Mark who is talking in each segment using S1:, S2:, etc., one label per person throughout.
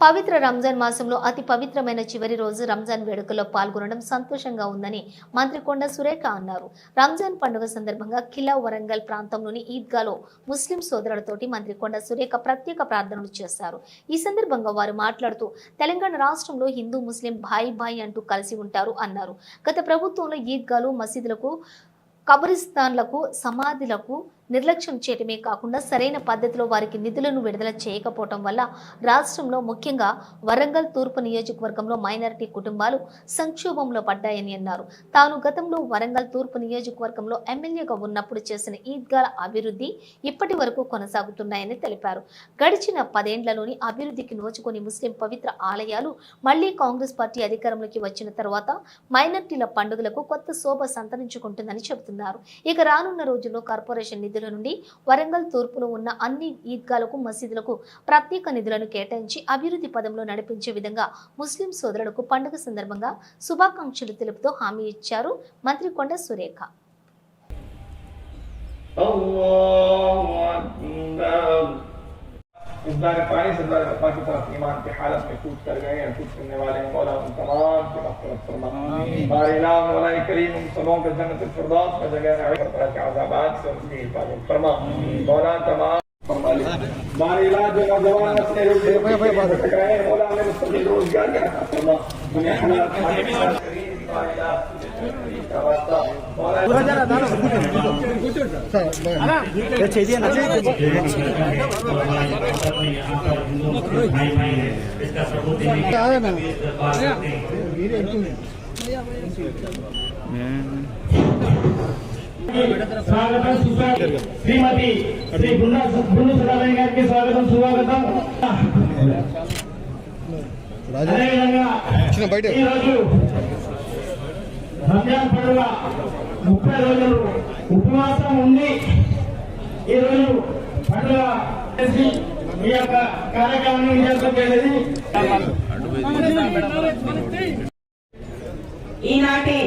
S1: పవిత్ర రంజాన్ మాసంలో అతి పవిత్రమైన చివరి రోజు రంజాన్ వేడుకల్లో పాల్గొనడం సంతోషంగా ఉందని మంత్రి కొండ సురేఖ అన్నారు. రంజాన్ పండుగ సందర్భంగా ఖిలా వరంగల్ ప్రాంతంలోని ఈద్గాలో ముస్లిం సోదరులతోటి మంత్రి కొండ సురేఖ ప్రత్యేక ప్రార్థనలు చేశారు. ఈ సందర్భంగా వారు మాట్లాడుతూ తెలంగాణ రాష్ట్రంలో హిందూ ముస్లిం భాయి భాయి అంటూ కలిసి ఉంటారు అన్నారు. గత ప్రభుత్వంలో ఈద్గాలు మసీదులకు కబరిస్తాన్లకు సమాధులకు నిర్లక్ష్యం చేయటమే కాకుండా సరైన పద్ధతిలో వారికి నిధులను విడుదల చేయకపోవటం వల్ల రాష్ట్రంలో ముఖ్యంగా వరంగల్ తూర్పు నియోజకవర్గంలో మైనారిటీ కుటుంబాలు సంక్షోభంలో పడ్డాయని అన్నారు. తాను గతంలో వరంగల్ తూర్పు నియోజకవర్గంలో ఎమ్మెల్యేగా ఉన్నప్పుడు చేసిన ఈద్గాల అభివృద్ధి ఇప్పటి వరకు కొనసాగుతున్నాయని తెలిపారు. గడిచిన పదేండ్లలోని అభివృద్ధికి నోచుకొని ముస్లిం పవిత్ర ఆలయాలు మళ్ళీ కాంగ్రెస్ పార్టీ అధికారంలోకి వచ్చిన తర్వాత మైనార్టీల పండుగలకు కొత్త శోభ సంతరించుకుంటుందని చెబుతున్నారు. ఇక రానున్న రోజుల్లో కార్పొరేషన్ నిధులు నిధుల నుండి వరంగల్ తూర్పులో ఉన్న అన్ని ఈద్గాలకు మసీదులకు ప్రత్యేక నిధులను కేటాయించి అభివృద్ధి పదంలో నడిపించే విధంగా ముస్లిం సోదరులకు పండుగ సందర్భంగా శుభాకాంక్షలు తెలుపుతూ హామీ ఇచ్చారు మంత్రి కొండ సురేఖ.
S2: इस बार पानी से बार पाकिस्तान ईमान के हालत में مغفرت فرما۔ تمام جو نوجوان
S3: స్వాగతం శ్రీమతి శ్రీ బృందా బృంద సదాలయ గారికి స్వాగతం సుస్వాగతం అదేవిధంగా ఈ రోజు రంజాన్ పండుగ ముప్పై రోజులు ఉపవాసం ఉండి ఈరోజు పండుగ చేసి ఈ యొక్క కార్యక్రమం విజయవంతం
S4: ఈనాటి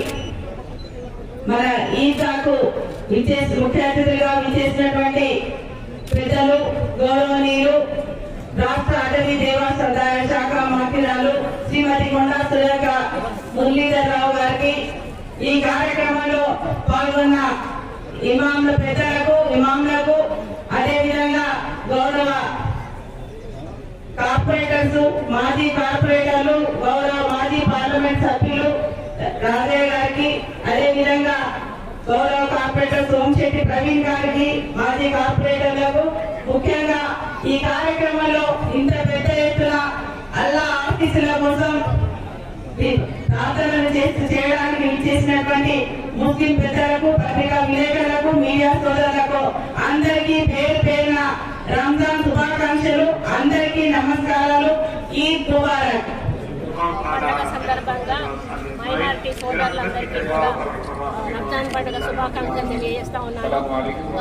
S4: మన ఈసాకు విచేసి ముఖ్య అతిథులుగా విచేసినటువంటి ప్రజలు గౌరవనీయులు రాష్ట్ర అటవీ దేవాసదాయ శాఖ మంత్రిరాలు శ్రీమతి కొండా సురేఖ మురళీధర్ రావు గారికి ఈ కార్యక్రమంలో పాల్గొన్న ఇమాంల పెద్దలకు ఇమాంలకు అదేవిధంగా గౌరవ కార్పొరేటర్స్ మాజీ కార్పొరేటర్లు గౌరవ మాజీ పార్లమెంట్ సభ్యులు రాజయ్య గారికి అదే విధంగా గౌరవ కార్పొరేటర్ సోమశెట్టి ప్రవీణ్ గారికి మాజీ కార్పొరేటర్లకు ముఖ్యంగా ఈ కార్యక్రమంలో ఇంత పెద్ద ఎత్తున అల్లా ఆఫీసుల కోసం ఆందోళన చేసి చేయడానికి ఇచ్చేసినటువంటి ముస్లిం పెద్దలకు పత్రికా విలేకరులకు మీడియా సోదరులకు అందరికీ పేరు పేరున రంజాన్ శుభాకాంక్షలు అందరికీ నమస్కారాలు. ఈద్ ముబారక్.
S5: పండుగ సందర్భంగా మైనార్టీ సోదరులందరికీ కూడా రంజాన్ పండుగ శుభాకాంక్షలు తెలియజేస్తా ఉన్నాను.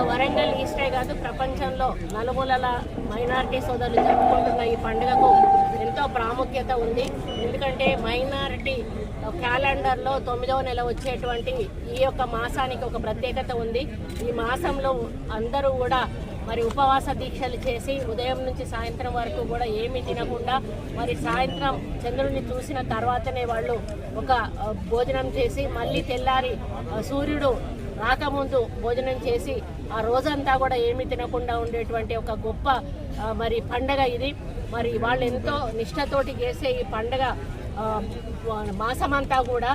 S5: వరంగల్ ఈస్టే కాదు ప్రపంచంలో నలుమూలల మైనారిటీ సోదరులు జరుపుకుంటున్న ఈ పండుగకు ఎంతో ప్రాముఖ్యత ఉంది. ఎందుకంటే మైనారిటీ క్యాలెండర్లో తొమ్మిదవ నెల వచ్చేటువంటి ఈ యొక్క మాసానికి ఒక ప్రత్యేకత ఉంది. ఈ మాసంలో అందరూ కూడా మరి ఉపవాస దీక్షలు చేసి ఉదయం నుంచి సాయంత్రం వరకు కూడా ఏమీ తినకుండా మరి సాయంత్రం చంద్రుడిని చూసిన తర్వాతనే వాళ్ళు ఒక భోజనం చేసి మళ్ళీ తెల్లారి సూర్యుడు రాకముందు భోజనం చేసి ఆ రోజంతా కూడా ఏమీ తినకుండా ఉండేటువంటి ఒక గొప్ప మరి పండగ ఇది. మరి వాళ్ళు ఎంతో నిష్ఠతోటి చేసే ఈ పండగ మాసమంతా కూడా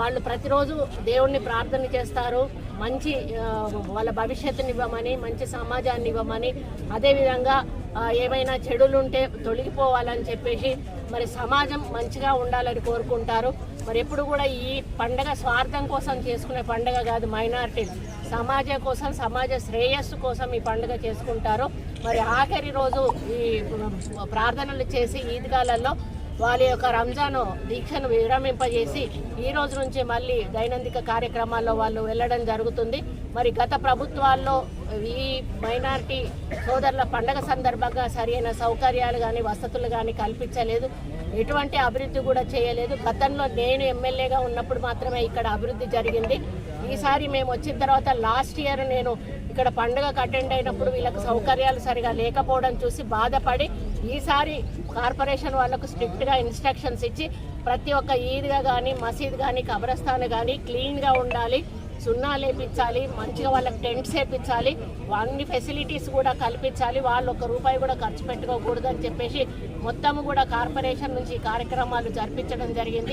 S5: వాళ్ళు ప్రతిరోజు దేవుణ్ణి ప్రార్థన చేస్తారు. మంచి వాళ్ళ భవిష్యత్తుని ఇవ్వమని మంచి సమాజాన్ని ఇవ్వమని అదేవిధంగా ఏమైనా చెడులు ఉంటే తొలగిపోవాలని చెప్పేసి మరి సమాజం మంచిగా ఉండాలని కోరుకుంటారు. మరి ఎప్పుడు కూడా ఈ పండగ స్వార్థం కోసం చేసుకునే పండగ కాదు మైనారిటీ. సమాజం కోసం సమాజ శ్రేయస్సు కోసం ఈ పండుగ చేసుకుంటారు. మరి ఆఖరి రోజు ఈ ప్రార్థనలు చేసి ఈద్గాలలో వాళ్ళ యొక్క రంజాను దీక్షను విరమింపజేసి ఈ రోజు నుంచి మళ్ళీ దైనందిక కార్యక్రమాల్లో వాళ్ళు వెళ్ళడం జరుగుతుంది. మరి గత ప్రభుత్వాల్లో ఈ మైనారిటీ సోదరుల పండగ సందర్భంగా సరైన సౌకర్యాలు కానీ వసతులు కానీ కల్పించలేదు. ఎటువంటి అభివృద్ధి కూడా చేయలేదు. గతంలో నేను ఎమ్మెల్యేగా ఉన్నప్పుడు మాత్రమే ఇక్కడ అభివృద్ధి జరిగింది. ఈసారి మేము వచ్చిన తర్వాత లాస్ట్ ఇయర్ నేను ఇక్కడ పండుగకు అటెండ్ అయినప్పుడు వీళ్ళకు సౌకర్యాలు సరిగా లేకపోవడం చూసి బాధపడి ఈసారి కార్పొరేషన్ వాళ్ళకు స్ట్రిక్ట్గా ఇన్స్ట్రక్షన్స్ ఇచ్చి ప్రతి ఒక్క ఈద్గా కానీ మసీద్ కానీ కబ్రస్థాన్ కానీ క్లీన్గా ఉండాలి సున్నా లేపించాలి మంచిగా వాళ్ళకి టెంట్స్ వేపించాలి అన్ని ఫెసిలిటీస్ కూడా కల్పించాలి వాళ్ళు ఒక రూపాయి కూడా ఖర్చు పెట్టుకోకూడదు అని చెప్పేసి మొత్తం కూడా కార్పొరేషన్ నుంచి కార్యక్రమాలు జరిపించడం జరిగింది.